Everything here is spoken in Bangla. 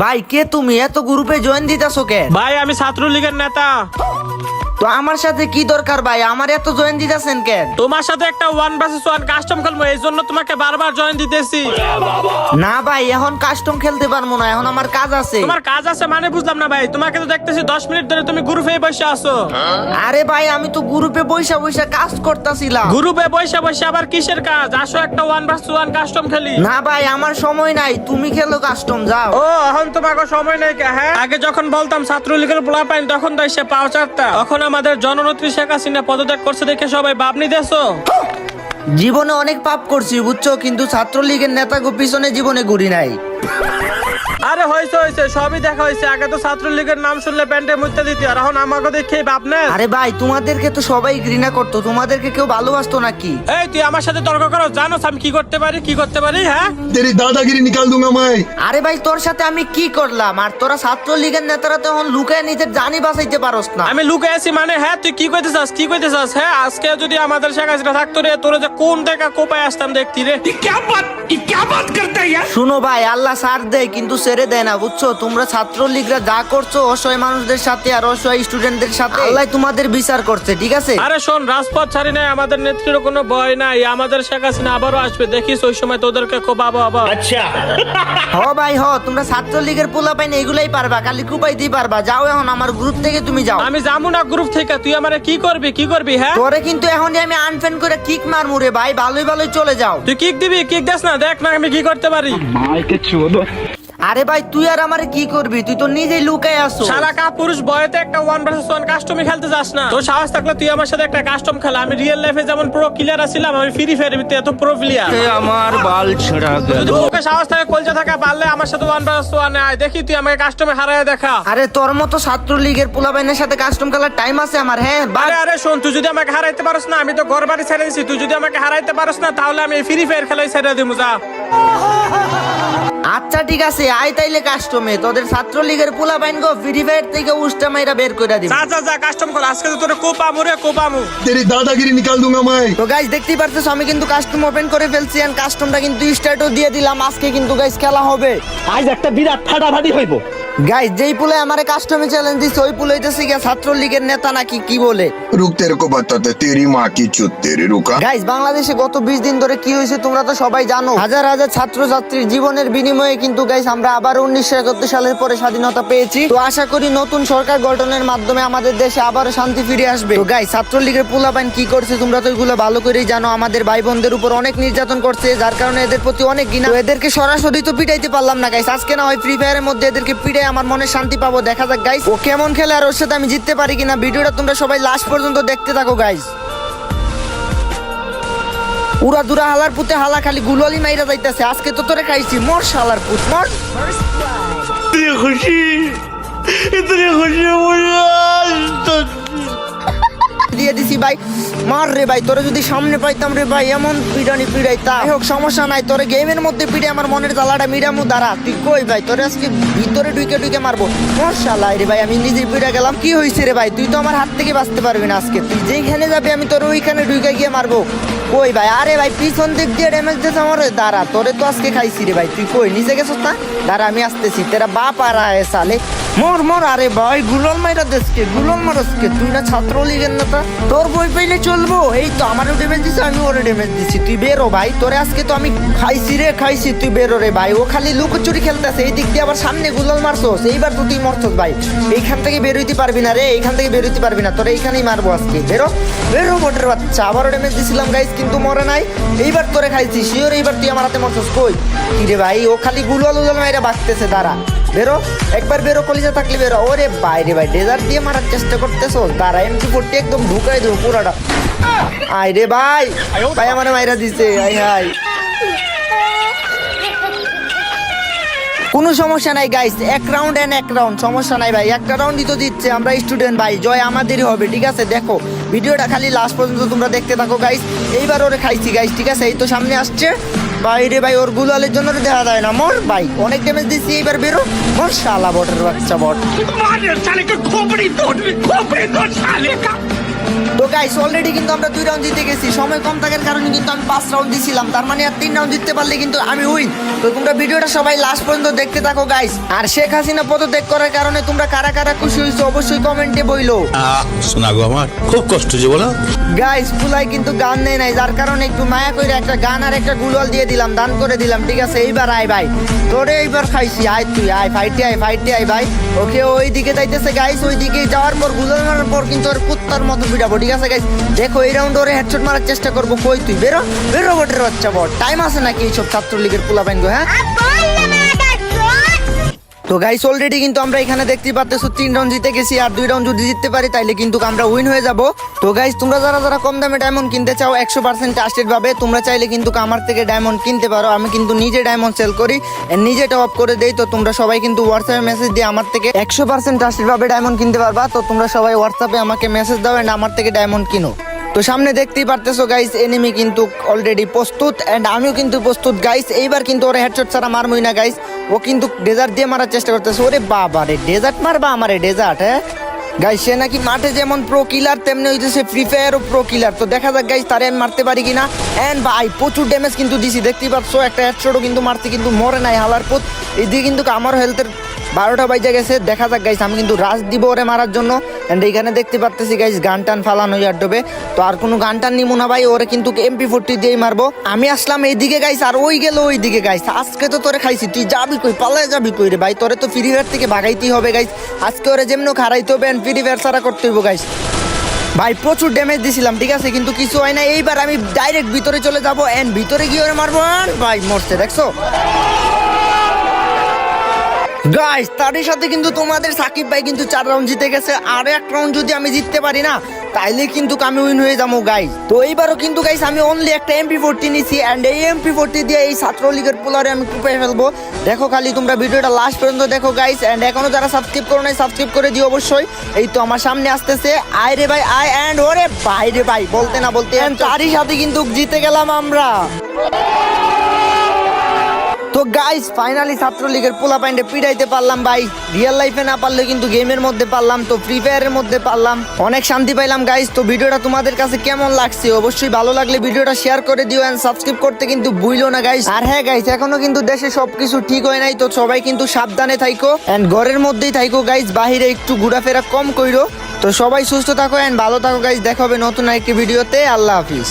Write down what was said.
ভাই কে তুমি? এত গ্রুপে জয়েন দিতেছো কে ভাই আমি ছাত্রলীগের নেতা। তো আমার সাথে কি দরকার ভাই? আমার এত জয়েন দিতেছেন কেন? তোমার সাথে একটা ওয়ান ভার্সেস ওয়ান কাস্টম খেলব এই জন্য তোমাকে বারবার জয়েন দিতেছি। না ভাই এখন কাস্টম খেলতে পারব না এখন আমার কাজ আছে। তোমার কাজ আছে মানে বুঝলাম না ভাই তোমাকে তো দেখতেছি দশ মিনিট ধরে তুমি গ্রুপে বসে আছো। আরে ভাই আমি তো গ্রুপে বৈশা বৈশা কাজ করতেছিলাম। গ্রুপে বসে বসে আবার কিসের কাজ? আসো একটা ওয়ান ভার্সেস ওয়ান কাস্টম খেলি। না ভাই আমার সময় নাই তুমি খেলো কাস্টম যাও। ও এখন তোমাকে সময় নাই হ্যাঁ? আগে যখন বলতাম ছাত্রলীগের পোলা পাইন তখন তো এসে পাও চারটা তখন আমাদের জননেত্রী শেখ হাসিনা পদত্যাগ করছে দেখে সবাই বাপ নিতেছো? জীবনে অনেক পাপ করছি, বুঝছ? কিন্তু ছাত্রলীগের নেতা পিছনে জীবনে ঘুরি নাই। আরে হয়েছে হয়েছে সবই দেখা হয়েছে। আগে তো ছাত্রলীগের নাম শুনলে প্যান্টে মুক্তি দিতে আর এখন আমাকে দেখে ভাবনেন আরে ভাই তোমাদেরকে তো সবাই ঘৃণা করতো তোমাদেরকে কেউ ভালোবাসতো নাকি? এই তুই আমার সাথে তর্ক করো জানো আমি কি করতে পারি কি করতে পারি হ্যাঁ? তেরি দাদাগিরি নিকাল দুঙ্গা মাই। আরে ভাই তোর সাথে আমি কি করলাম? আর তোরা ছাত্রলীগের নেতারা তো এখন লুকায় নিজের জানি বাঁচাইতে পারোস না। আমি লুকায় আছি মানে হ্যাঁ তুই কি কইতে চাস কি কইতে চাস হ্যাঁ? আজকে যদি আমাদের শেখ হাসিনা থাকতো রে তোরা যে কোন দেখা কোপায় আসতাম দেখতি রে। কি কি বাত কি বাত করতে শুনো ভাই আল্লাহ সার দেয় কিন্তু ছেড়ে দেয় না বুঝছ? তোমরা ছাত্রলীগরা যা করছ অসহায় মানুষদের সাথে আর অসহায় স্টুডেন্টদের সাথে আল্লাহ তোমাদের বিচার করছে ঠিক আছে? আরে শোন রাজপথ ছাড়ি নাই আমাদের নেত্রীর কোনো ভয় নাই আমাদের শেখ হাসিনা আবারও আসবে দেখিস ওই সময় তোদেরকে কোপাবো আবার হ ভাই হ তোমরা ছাত্রলীগের পোলা পাইনি এগুলাই পারবা খালি কুপাই দিয়ে পারবা যাও এখন আমার গ্রুপ থেকে তুমি যাও। আমি যাব না গ্রুপ থেকে তুই আমারে কি করবি কি করবি হ্যাঁ? তোরে কিন্তু এখন যে আমি আনফেন করে কিক মারমু রে ভাই ভালোই ভালোই চলে যাও। তুই কিক দিবি কিক দেস না দেখ না আমি কি করতে পারি। আরে ভাই তুই আর আমারে কি করবি? তুই তো নিজেই লুকায় আসো সারা কা পুরুষ বয়তে একটা ওয়ান ভার্সেস ওয়ান কাস্টমে খেলতে যাস না। তোর সাহস থাকলে তুই আমার সাথে একটা কাস্টম খেলা। আমি রিয়েল লাইফে যেমন প্রো ক্লিয়ার আছিলাম আমি ফ্রি ফায়ার ভিতরে এত প্রো প্লেয়ার আমার বাল ছেড়া যদি ওকে সাহস থাকে কলজা থাকা পারলে আমার সাথে ওয়ান ভার্সেস ওয়ান আয়। দেখি তুই আমাকে কাস্টমে হারায় দেখা। আরে তোর মতো ছাত্রলীগের পোলা পাইনের সাথে কাস্টম খেলার টাইম আছে আমার হ্যাঁ? আরে আরে শোন তুই যদি আমাকে হারাইতে পারস না আমি তো ঘর বাড়ি ছেড়ে দিছি। তুই যদি আমাকে হারাইতে পারস না তাহলে আমি ফ্রি ফায়ার খেলাই ছেড়ে দিব যা। আচ্ছা ঠিক আছে আই তাইলে কাস্টমে তোদের ছাত্রলীগের পোলা বাইন গো ফ্রি ফায়ার থেকে উষ্টা মাইরা বের করে দিব। যা যা কাস্টম কর আজকে তো তোরে কোপামু রে কোপামু তেরি দাদাগিরি নিকাল দুঙ্গা মাই। তো গাইস দেখতেই পারছিস আমি কিন্তু কাস্টম ওপেন করে ফেলছি এন্ড কাস্টমটা কিন্তু স্টার্টও দিয়ে দিলাম আজকে কিন্তু গাইস খেলা হবে। আজ একটা বিরাট ফাটাফাটি হইব। গাইস যেই পুলে আমার কাস্টমি চ্যালেঞ্জ দিছে ওই পুলে সিগা ছাত্র ছাত্রলীগের নেতা নাকি কি বলে? রুক কো বাততে তেরি মা কি চুত রুকা। গাইস বাংলাদেশে গত 20 দিন ধরে কি হয়েছে তোমরা তো সবাই জানো। হাজার হাজার ছাত্র ছাত্রীর জীবনের বিনিময়ে কিন্তু গাইস আমরা আবার 1971 সালের পরে স্বাধীনতা পেয়েছি। তো আশা করি নতুন সরকার গঠনের মাধ্যমে আমাদের দেশে আবার শান্তি ফিরে আসবে। তো গাইস ছাত্রলীগের পুলাবাইন কি করছে তোমরা তো এগুলো ভালো করেই জানো। আমাদের ভাই বোনদের উপর অনেক নির্যাতন করছে যার কারণে এদের প্রতি অনেক ঘৃণা। এদেরকে সরাসরি তো পিটাইতে পারলাম না গাইস আজকে না হয় ফ্রি ফায়ারের মধ্যে এদেরকে পিটাই আমার মনে শান্তি পাবো। দেখা যাক গাইজ ও কেমন খেলে আর ওর সাথে আমি জিততে পারি কিনা। ভিডিওটা তোমরা সবাই লাস্ট পর্যন্ত দেখতে থাকো গাইজ উড়া দুরা হালার পুতে হালা খালি গুলোলি মাইরা যাইতেছে। আজকে তো তোরে খাইছি, মর শালার পুত, মর। দিয়ে দিছি, ভাই। মার রে ভাই, তোরে যদি সামনে পাইতাম রে ভাই, এমন পিডানি পিড়াই তাই হোক, সমস্যা নাই, তোরে গেমের মধ্যে পিড়ে আমার মনের জ্বালাটা মিডামু দাঁড়া, তুই কই ভাই? তোরে আজকে ভিতরে ঢুকে ঢুকে মারবো। মশালাই রে ভাই, আমি নিজেই পিড়া গেলাম। কি হয়েছে রে ভাই? তুই তো আমার হাত থেকে বাঁচতে পারবি না আজকে। তুই যেখানে যাবি, আমি তোর ওইখানে ঢুকে গিয়ে মারবো। কই ভাই? আরে ভাই, পিছন দিক দিয়ে ড্যামেজ দিয়েছে আমার দাঁড়া, তোরে তো আজকে খাইছি রে ভাই। তুই কই নিচে গেছিস না? দাঁড়া, আমি আসতেছি। তেরা বাপ আর সালে মর মর, আরে ভাই, গুলল মাইরা দেশকে, গুলল মারসকে, তুই না ছাত্রলীগের নেতা? তোর বই পাইলে চলবো? এই তো আমারও ড্যামেজ দিছে আমি ওরে ড্যামেজ দিছি। তুই বেরো ভাই, তোরে আজকে তো আমি খাইছি রে, খাইছি, তুই বেরো রে ভাই। ও খালি লুকোচুরি খেলতেছে, এই দিক দিয়ে আবার সামনে গুলল মারছস। এইবার তো তুই মরছস ভাই। এইখান থেকে বেরোইতে পারবি না রে, এইখান থেকে বেরোইতে পারবি না। তোরে এইখানেই মারবো আজকে। বেরো বেরো মোটর বাচ্চা, আবারও ড্যামেজ দিছিলাম গাইস কিন্তু মরে নাই। এইবার তোরে খাইছি শিওর এইবার তুই আমার হাতে মরছস। কই? কি রে ভাই, ও খালি গুলল উলল মাইরা বাঁচতেছে, দাঁড়া। বেরো, একবার বেরো, কলিজা থাকলে বেরো। ওরে বাইরে ভাই, ডেজার্ট দিয়ে মারার চেষ্টা করতেছো? তারা এমটি ফোরটি একদম ঢুকাই দেবো পুরাটা। আয় রে ভাই ভাই আমার মাইরা দিছে আই হাই কোনো সমস্যা নাই গাইস এক রাউন্ড এন্ড এক রাউন্ড সমস্যা নাই ভাই। একটা রাউন্ডই তো দিচ্ছে, আমরা স্টুডেন্ট ভাই, জয় আমাদেরই হবে, ঠিক আছে? দেখো, ভিডিওটা খালি লাস্ট পর্যন্ত তোমরা দেখতে থাকো গাইস এইবার ওরে খাইছি গাইস ঠিক আছে? এই তো সামনে আসছে। বাইরে ভাই, ওর গুলালের জন্য দেখা যায় না। মর ভাই, অনেক ড্যামেজ দিছি, এবার বেরো। মর শালা বটের বাচ্চা বট। তো গাইস অলরেডি কিন্তু আমরা দুই রাউন্ড জিতে গেছি। সময় কম থাকার কারণে কিন্তু আমি পাঁচ রাউন্ড দিছিলাম। তার মানে আর তিন রাউন্ড জিততে পারলে কিন্তু আমি উইন তো তোমরা ভিডিওটা সবাই লাস্ট পর্যন্ত দেখতে থাকো গাইস আর শেখ হাসিনা পদত্যাগ করার কারণে তোমরা কারা কারা খুশি হয়েছো অবশ্যই কমেন্টে বইলো। আহ শোনা আমার খুব কষ্ট যে বলো। গাইস ফুলাই কিন্তু গান নেই নাই যার কারণে একটু মায়া করে একটা গান আর একটা গুলওয়াল দিয়ে দিলাম দান করে দিলাম ঠিক আছে? এইবার আয় ভাই। তোরে এইবার খাইছি। আয় তুই, আয় ফাইটে আয় ফাইটে আয় ভাই। ওকে ওই দিকে যাইতেছে গাইস ওই দিকে যাওয়ার পরগুলো মারার পর কিন্তু ওর কুত্তার মতো পিটাবো, ঠিক আছে গাইস দেখো, এই রাউন্ড ওরে হেডশট মারার চেষ্টা করব। কই তুই? বেরো বেরো, বটের বাচ্চা বট। টাইম আছে নাকি এইসব ছাত্রলীগের পোলা গো হ্যাঁ তো গাইস অলরেডি কিন্তু আমরা এখানে দেখতে পাচ্তেছো তিন রাউন্ড জিতে গেছি আর দুই রাউন্ড যদি জিততে পারি, তাইলে কিন্তু আমরা উইন হয়ে যাব। তো গাইস তোমরা যারা যারা কম দামে ডায়মন্ড কিনতে চাও, একশো পার্সেন্ট ট্রাস্টেড ভাবে তোমরা চাইলে কিন্তু আমার থেকে ডায়মন্ড কিনতে পারো। আমি কিন্তু নিজে ডায়মন্ড সেল করি নিজে টপ আপ করে দেই, তো তোমরা সবাই কিন্তু হোয়াটসঅ্যাপে মেসেজ দিয়ে আমার থেকে একশো পার্সেন্ট ট্রাস্টেড ভাবে ডায়মন্ড কিনতে পারবা। তো তোমরা সবাই হোয়াটসঅ্যাপে আমাকে মেসেজ দাও এন্ড আমার থেকে ডায়মন্ড কিনো। তো সামনে দেখতেই পারতেছো গাইস এনিমি কিন্তু অলরেডি প্রস্তুত অ্যান্ড আমিও কিন্তু প্রস্তুত গাইস এইবার কিন্তু ওরা হেডশট ছাড়া মারমই না গাইস ও কিন্তু ডেজার্ট দিয়ে মারার চেষ্টা করতেছে, ওরে বাবা রে ডেজার্ট মারবা আমারে ডেজার্ট হ্যাঁ? গাইস সে নাকি মাঠে যেমন প্রো কিলার তেমনি হইতেছে ফ্রি ফায়ারও প্রো কিলার তো দেখা যাক গাইস তারে আমি মারতে পারি কিনা। এন্ড ভাই, প্রচুর ড্যামেজ কিন্তু দিছি, দেখতেই পাচ্ছ একটা হেডশটও কিন্তু মারতে কিন্তু মরে নাই হালার পুত এইদিকে কিন্তু আমার হেলথের বারোটা বাইজে গেছে, দেখা যাক গাইস আমি কিন্তু রাশ দিব ওরে মারার জন্য। এন্ড এইখানে দেখতে পারতেছি গাইস গান টান ফালানো ইয়ার ডোবে। তো আর কোনো গান টান নিবো না ভাই, ওরে কিন্তু এমপি ফোরটি দিয়েই মারবো। আমি আসলাম এইদিকে গাইস আর ওই গেল ওই দিকে গাইস আজকে তো তোরে খাইছি, তুই যাবি কই? পালায় যাবি কই রে ভাই? তোরে তো ফ্রি ফায়ার থেকে ভাগাইতেই হবে গাইস আজকে ওরে যেমন খারাইতে হবে এন্ড ফ্রি ফায়ার সারা করতে হইব গাইস ভাই, প্রচুর ড্যামেজ দিছিলাম, ঠিক আছে? কিন্তু কিছু হয় না এইবার আমি ডাইরেক্ট ভিতরে চলে যাব এন্ড ভিতরে গিয়ে ওরে মারবো আর, ভাই, মরছে, দেখছ? গাইস তারই সাথে কিন্তু তোমাদের সাকিব ভাই কিন্তু চার রাউন্ড জিতে গেছে। আর এক রাউন্ড যদি আমি জিততে পারি না তাইলে কিন্তু আমি উইন হয়ে যাব গাইস তো এইবারও কিন্তু গাইস আমি অনলি একটা এমপি ফোরটি নিছি অ্যান্ড এই এমপি ফোরটি দিয়ে এই ছাত্রলীগের পোলারে আমি কুপে ফেলব। দেখো খালি তোমরা ভিডিওটা লাস্ট পর্যন্ত দেখো গাইস অ্যান্ড এখনও যারা সাবস্ক্রাইব করো নাই সাবস্ক্রাইব করে দিও অবশ্যই। এই তো আমার সামনে আসতেছে। আয় রে ভাই আয় অ্যান্ড ওরে ভাই রে ভাই বলতে না বলতে তারই সাথে কিন্তু জিতে গেলাম আমরা। গাইস ফাইনালি ছাত্রলীগের পোলা প্যান্ডে পিড়াইতে পারলাম ভাই। রিয়েল লাইফে না পারলে কিন্তু গেমের মধ্যে পারলাম, তো ফ্রি ফায়ারের মধ্যে পারলাম। অনেক শান্তি পাইলাম গাইস তো ভিডিওটা তোমাদের কাছে কেমন লাগছে? অবশ্যই ভালো লাগলে ভিডিওটা শেয়ার করে দিও এন্ড সাবস্ক্রাইব করতে কিন্তু ভুইলো না গাইস আর হ্যাঁ গাইস এখনও কিন্তু দেশে সবকিছু ঠিক হয় নাই, তো সবাই কিন্তু সাবধানে থাইকো এন্ড ঘরের মধ্যেই থাইকো গাইস বাহিরে একটু ঘোরাফেরা কম কইরো। তো সবাই সুস্থ থাকো এন্ড ভালো থাকো গাইস দেখা হবে নতুন একটি ভিডিওতে, আল্লাহ হাফিজ।